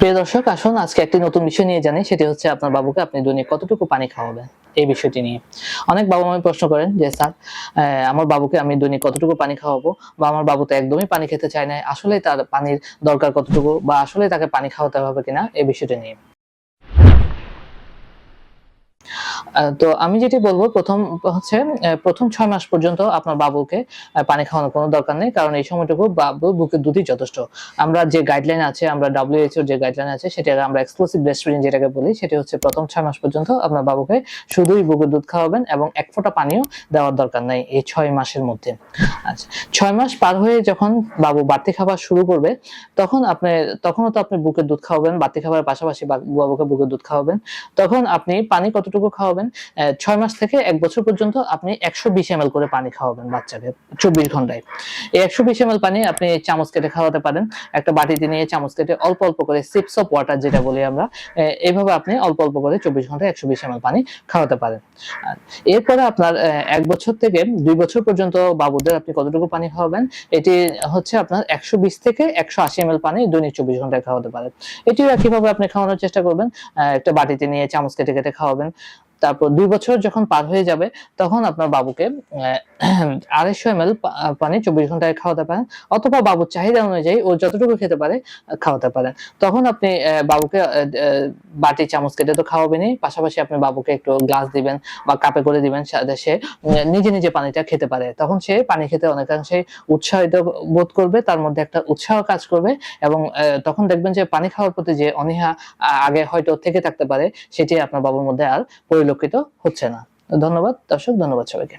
প্রিয় দর্শক, আসুন, আজকে একটি নতুন বিষয় নিয়ে জানি। সেটি হচ্ছে আপনার বাবুকে আপনি দৈনিক কতটুকু পানি খাওয়াবেন এই বিষয়টি নিয়ে। অনেক বাবা মা প্রশ্ন করেন যে, স্যার আমার বাবুকে আমি দৈনিক কতটুকু পানি খাওয়াবো? বা আমার বাবু তো একদমই পানি খেতে চায় না। আসলে তার পানির দরকার কতটুকু বা আসলে তাকে পানি খাওয়াতে হবে কিনা এই বিষয়টি নিয়ে। তো আমি যেটি বলব, প্রথম হচ্ছে প্রথম ছয় মাস পর্যন্ত আপনার বাবুকে পানি খাওয়ানোর কোনো দরকার নেই, কারণ এই সময়টুকু বাবু বুকের দুধই যথেষ্ট। আমরা যে গাইডলাইন আছে, আমরা ডাব্লিউএইচওর যে গাইডলাইন আছে সেটা আমরা এক্সক্লুসিভ ব্রেস্ট ফিডিং যেটাকে বলি, সেটি হচ্ছে প্রথম ছয় মাস পর্যন্ত আপনার বাবুকে শুধুই বুকের দুধ খাওয়াবেন এবং এক ফোঁটা পানিও দেওয়ার দরকার নেই এই ছয় মাসের মধ্যে। আচ্ছা ছয় মাস পার হয়ে যখন বাবু বাড়তি খাবার শুরু করবে, তখন আপনি, তখনও তো আপনি বুকের দুধ খাওয়াবেন, বাড়তি খাবারের পাশাপাশি বাবুকে বুকের দুধ খাওয়াবেন। তখন আপনি পানি কতটুকু খাওয়াবেন। ছয় মাস থেকে এক বছর পর্যন্ত আপনি একশো বিশ এম করে পানি খাওয়াবেন বাচ্চাকে চব্বিশ ঘন্টায়। এই একশো বিশ এম পানি আপনি চামচ কেটে খাওয়াতে পারেন। একটা বাটিতে নিয়ে চামচ কেটে অল্প অল্প করে সিপস অফ ওয়াটার যেটা বলি আমরা এইভাবে আপনি অল্প অল্প করে চব্বিশ ঘন্টায় একশো বিশ এম পানি খাওয়াতে পারেন। এরপরে আপনার এক বছর থেকে দুই বছর পর্যন্ত বাবুদের আপনি কতটুকু পানি খাওয়াবেন, এটি হচ্ছে আপনার একশো বিশ থেকে একশো আশি এম পানি দৈনিক চব্বিশ ঘন্টায় খাওয়াতে পারেন। এটিও একইভাবে আপনি খাওয়ানোর চেষ্টা করবেন। একটা বাটিতে নিয়ে চামচ কেটে কেটে খাওয়াবেন। তারপর দুই বছর যখন পার হয়ে যাবে তখন আপনার বাবুকে আড়াইশো এম এল পানি চব্বিশ ঘন্টায় খাওয়াতে পারেন অথবা বাবুর চাহিদা অনুযায়ী ও যতটুকু খেতে পারে খাওয়াতে পারেন। তখন আপনি বাবুকে বাটি, চামচ কেটে তো খাওয়াবেনই। পাশাপাশি আপনি বাবুকে একটু গ্লাস দিবেন বা কাপে করে দিবেন সে নিজে নিজে পানিটা খেতে পারে। তখন সে পানি খেতে অনেকাংশে উৎসাহিত বোধ করবে, তার মধ্যে একটা উৎসাহ কাজ করবে এবং তখন দেখবেন যে পানি খাওয়ার প্রতি যে অনীহা আগে হয়তো থেকে থাকতে পারে, সেটি আপনার বাবুর মধ্যে আর পরিলক্ষিত হচ্ছে না। ধন্যবাদ, দর্শক, ধন্যবাদ সবাইকে।